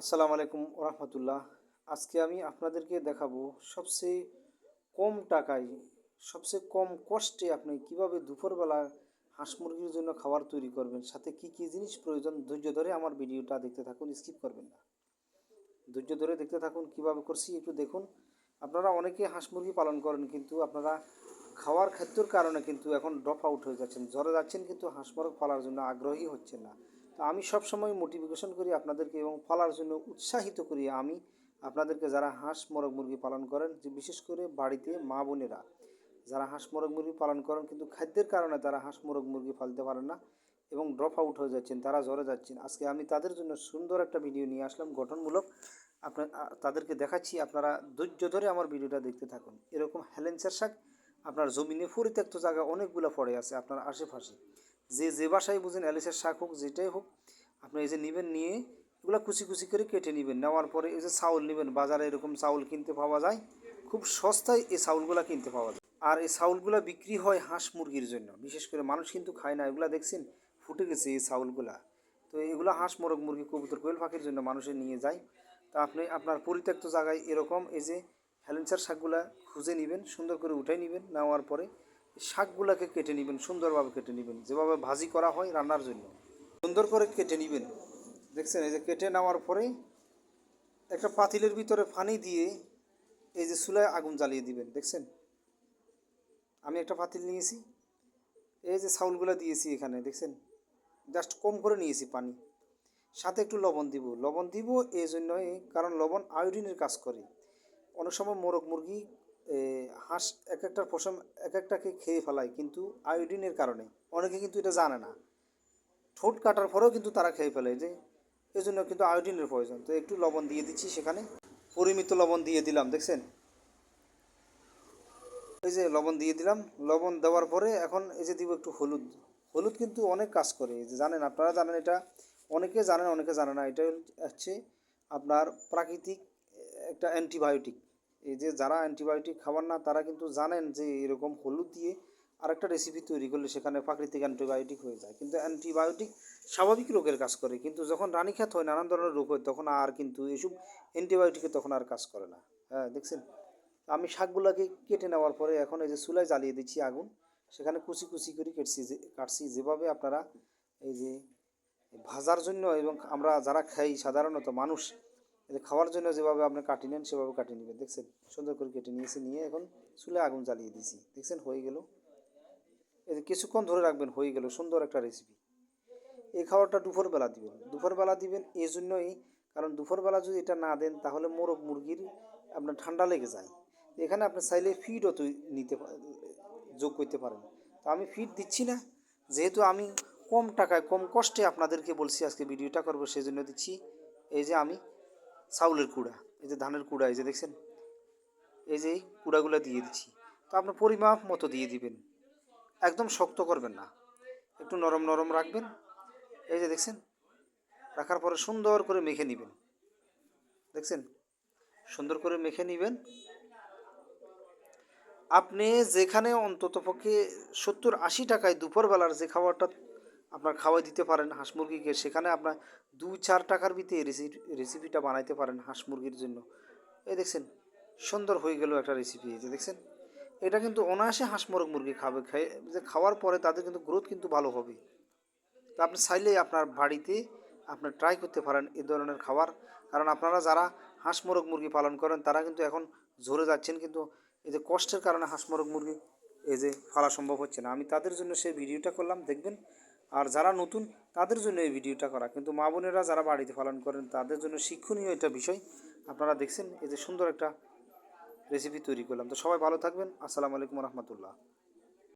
আসসালামু আলাইকুম রহমতুল্লাহ আজকে আমি আপনাদেরকে দেখাবো সবচেয়ে কম টাকায়, সবচেয়ে কম কষ্টে আপনি কীভাবে দুপুরবেলা হাঁস মুরগির জন্য খাবার তৈরি করবেন, সাথে কি কি জিনিস প্রয়োজন, ধৈর্য ধরে আমার ভিডিওটা দেখতে থাকুন, স্কিপ করবেন না। ধৈর্য ধরে দেখতে থাকুন, কীভাবে করছি একটু দেখুন। আপনারা অনেকে হাঁস মুরগি পালন করেন, কিন্তু আপনারা খাওয়ার খাদ্যর কারণে কিন্তু এখন ড্রপ আউট হয়ে যাচ্ছেন, জ্বরে যাচ্ছেন, কিন্তু হাঁস মুরগ পালার জন্য আগ্রহী হচ্ছেন না। তো আমি সবসময় মোটিভেশন করি আপনাদেরকে এবং পালার জন্য উৎসাহিত করি আমি। আপনাদেরকে যারা হাঁস, মোরগ, মুরগি পালন করেন, যে বিশেষ করে বাড়িতে মা বোনেরা, যারা হাঁস, মোরগ, মুরগি পালন করেন কিন্তু খাদ্যের কারণে তারা হাঁস, মোরগ, মুরগি পালতে পারেন না এবং ড্রপ আউট হয়ে যাচ্ছেন, তারা জ্বরে যাচ্ছেন। আজকে আমি তাদের জন্য সুন্দর একটা ভিডিও নিয়ে আসলাম, গঠনমূলক। আপনার তাদেরকে দেখাচ্ছি, আপনারা ধৈর্য ধরে আমার ভিডিওটা দেখতে থাকুন। এরকম হেলেন্সার শাক, আপনার জমিনে পরিত্যক্ত জায়গা অনেকগুলো পড়ে আছে আপনার আশেপাশে। যে যে বাসায় বুঝেন অ্যালিসের শাক হোক, যেটাই হোক, আপনি এই যে নেবেন নিয়ে, এগুলো কুচি কুচি করে কেটে নেবেন। নেওয়ার পরে এই যে চাউল নেবেন, বাজারে এরকম চাউল কিনতে পাওয়া যায়, খুব সস্তায় এই চাউলগুলো কিনতে পাওয়া যায়। আর এই চাউলগুলো বিক্রি হয় হাঁস মুরগির জন্য। বিশেষ করে মানুষ কিন্তু খায় না, এগুলো দেখছেন, ফুটে গেছে এই চাউলগুলা। তো এগুলো হাঁস মোরগ, মুরগি, কবুতর, কোয়েল পাখির জন্য মানুষে নিয়ে যায়। তা আপনি আপনার পরিত্যক্ত জায়গায় এরকম এই যে হেলেন্সার শাকগুলা খুঁজে নেবেন, সুন্দর করে উঠে নেবেন, নেওয়ার পরে শাকগুলাকে কেটে নেবেন, সুন্দরভাবে কেটে নেবেন। যেভাবে ভাজি করা হয় রান্নার জন্য। সুন্দর করে কেটে নেবেন। দেখছেন, এই যে কেটে নেওয়ার পরে একটা পাতিলের ভিতরে পানি দিয়ে এই যে চুলায় আগুন জ্বালিয়ে দিবেন। দেখছেন? আমি একটা পাতিল নিয়েছি। এই যে চাউলগুলো দিয়েছি এখানে, দেখছেন? জাস্ট কম করে নিয়েছি পানি। সাথে একটু লবণ দিব। লবণ দিব এই জন্যই, কারণ লবণ আয়োডিনের কাজ করে। অনেক সময় মোরগ মুরগি হাঁস এক একটার পশম এক একটাকে খেয়ে ফেলায় কিন্তু আয়োডিনের কারণে। অনেকে কিন্তু এটা জানে না। ঠোঁট কাটার পরেও কিন্তু তারা খেয়ে ফেলে যে এই জন্য কিন্তু আয়োডিনের প্রয়োজন। তো একটু লবণ দিয়ে দিচ্ছি সেখানে। পরিমিত লবণ দিয়ে দিলাম, দেখছেন? এই যে লবণ দিয়ে দিলাম। লবণ দেওয়ার পরে এখন এই যে দিব একটু হলুদ। হলুদ কিন্তু অনেক কাজ করে। এই যে জানেন, আপনারা জানেন এটা। অনেকে জানেন, অনেকে জানে না। এটা হচ্ছে আপনার প্রাকৃতিক একটা অ্যান্টিবায়োটিক। এই যে যারা অ্যান্টিবায়োটিক খাবার না, তারা কিন্তু জানেন যে এরকম হলুদ দিয়ে আরেকটা রেসিপি তৈরি করলে সেখানে প্রাকৃতিক অ্যান্টিবায়োটিক হয়ে যায়। কিন্তু অ্যান্টিবায়োটিক স্বাভাবিক রোগের কাজ করে, কিন্তু যখন রানীক্ষেত হয়, নানান ধরনের রোগ হয়, তখন আর কিন্তু এসব অ্যান্টিবায়োটিকে তখন আর কাজ করে না। হ্যাঁ দেখছেন? আমি শাকগুলোকে কেটে নেওয়ার পরে এখন এই যে চুলায় জ্বালিয়ে দিচ্ছি আগুন, সেখানে কুচি কুচি করে কেটছি কাটছি। যেভাবে আপনারা এই যে ভাজার জন্য এবং আমরা যারা খাই, সাধারণত মানুষ খাওয়ার জন্য যেভাবে আপনি কাটি নেন, সেভাবে কাটিয়ে নেবেন। দেখছেন? সুন্দর করে কেটে নিয়েছি, নিয়ে এখন চুলে আগুন জ্বালিয়ে দিয়েছি। দেখছেন? হয়ে গেল। যে কিছুক্ষণ ধরে রাখবেন, হয়ে গেল। সুন্দর একটা রেসিপি এই খাবারটা দুপুরবেলা দিবেন। দুপুরবেলা দিবেন এই জন্যই, কারণ দুপুরবেলা যদি এটা না দেন, তাহলে মোরগ মুরগির আপনার ঠান্ডা লেগে যায়। এখানে আপনি চাইলে ফিডও তুই নিতে যোগ করতে পারেন। তো আমি ফিড দিচ্ছি না। যেহেতু আমি কম টাকায়, কম কষ্টে আপনাদেরকে বলছি আজকে ভিডিওটা করব সেই জন্য দিচ্ছি। এই যে আমি চাউলের কুড়া, এই যে ধানের কুড়া, এই যে দেখছেন? এই যে কুড়াগুলো দিয়ে দিচ্ছি। তো আপনার পরিমাপ মতো দিয়ে দিবেন। একদম শক্ত করবেন না। একটু নরম নরম রাখবেন। এই যে দেখছেন? রাখার পরে সুন্দর করে মেখে নেবেন। দেখছেন? সুন্দর করে মেখে নেবেন। আপনি যেখানে অন্তত পক্ষে সত্তর আশি টাকায় দুপুরবেলার যে খাবারটা আপনার খাওয়াই দিতে পারেন হাঁস মুরগিকে। সেখানে আপনার দু চার টাকার ভিতরে রেসিপি রেসিপিটা বানাইতে পারেন হাঁস মুরগির জন্য। এই দেখছেন, সুন্দর হয়ে গেল একটা রেসিপি এই যে দেখছেন। এটা কিন্তু অনায়াসে হাঁস মোরগ মুরগি খাবে। খাই, যে খাওয়ার পরে তাদের কিন্তু গ্রোথ কিন্তু ভালো হবে। তো আপনি চাইলেই আপনার বাড়িতে আপনার ট্রাই করতে পারেন এই ধরনের খাবার। কারণ আপনারা যারা হাঁস মোরগ মুরগি পালন করেন, তারা কিন্তু এখন ঝরে যাচ্ছেন। কিন্তু এই যে কষ্টের কারণে হাঁস মোরগ মুরগি এই যে ফালা সম্ভব হচ্ছে না। আমি তাদের জন্য সেই ভিডিওটা করলাম। দেখবেন আর যারা নতুন, তাদের জন্য এই ভিডিওটা করা। কিন্তু মা বোনেরা যারা বাড়িতে পালন করেন, তাদের জন্য শিক্ষণীয় এটা বিষয়। আপনারা দেখছেন এই যে সুন্দর একটা রেসিপি তৈরি করলাম। তো সবাই ভালো থাকবেন। আসসালামু আলাইকুম রহমতুল্লাহ।